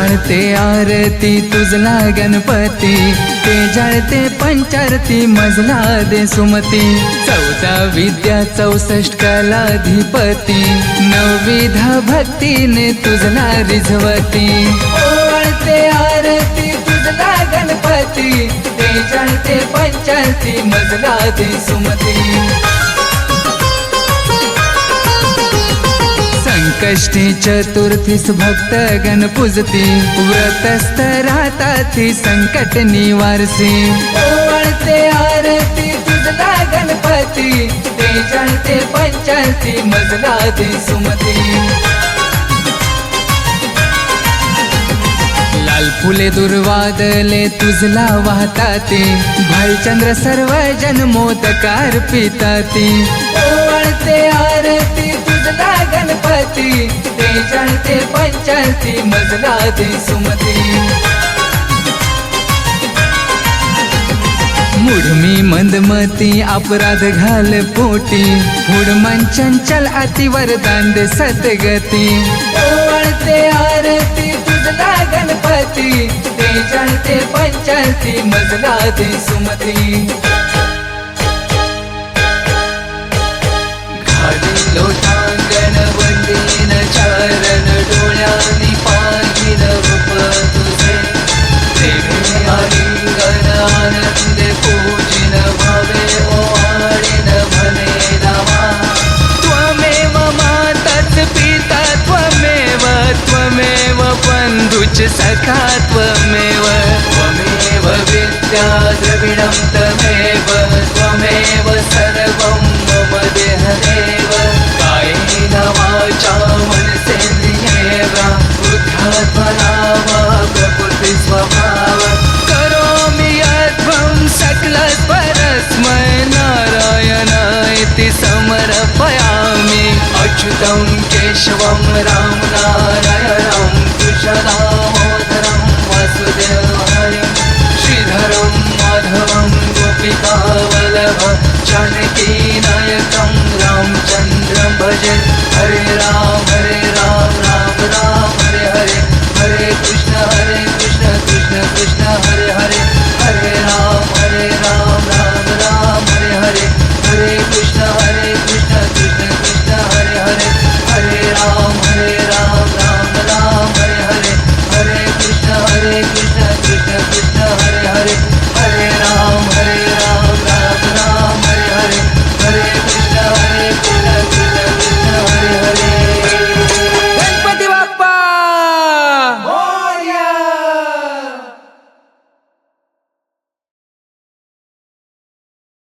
ओवाळते आरती तुझला गणपती. ते जळते पंचारती मजला दे सुमती. चौदा विद्या चौसष्ट कलाधिपती. नवविधा भक्तीने तुझला रिझवती. ओवाळते आरती तुझला गणपती. ते जळते पंचारती मजला दे सुमती. कष्टी चतुर्थीस भक्त गण पूजती. व्रतस्थ राहताती संकट निवारसी. ओवाळते आरती तुझला गणपती. ते जळते पंचायती मजला दे सुमती. लाल फुले दुर्वादले तुझला वाहताती. भालचंद्र सर्व जन मोदकार पिताती. ओवाळते आरती मजला गणपती ते जळते पंचायती मजला दे सुमती. मुढमी मंदमती अपराध घाल पोटी. हुडमन चंचल अतिवरदान दे सतगती. ओवाळते आरती तुझला गणपती. ते जळते पंचायती मजला दे सखा त्वमेव त्वमेव विद्या द्रविणं तमेव त्वमेव सर्वं मम देहदेव। कायेन वाचा मनसेन्द्रियेव बुद्ध्यात्मना वा प्रकृति स्वभाव करोमि यद्वं सकलपरस्मै नारायण इति समर्पयामि। अच्युतं केशवं राम नारायणं कृष्णदामोदरं वसुदेवहरिं श्रीधरं माधवं गोपिकावल्लभ कृष्ण कृष्ण हरे हरे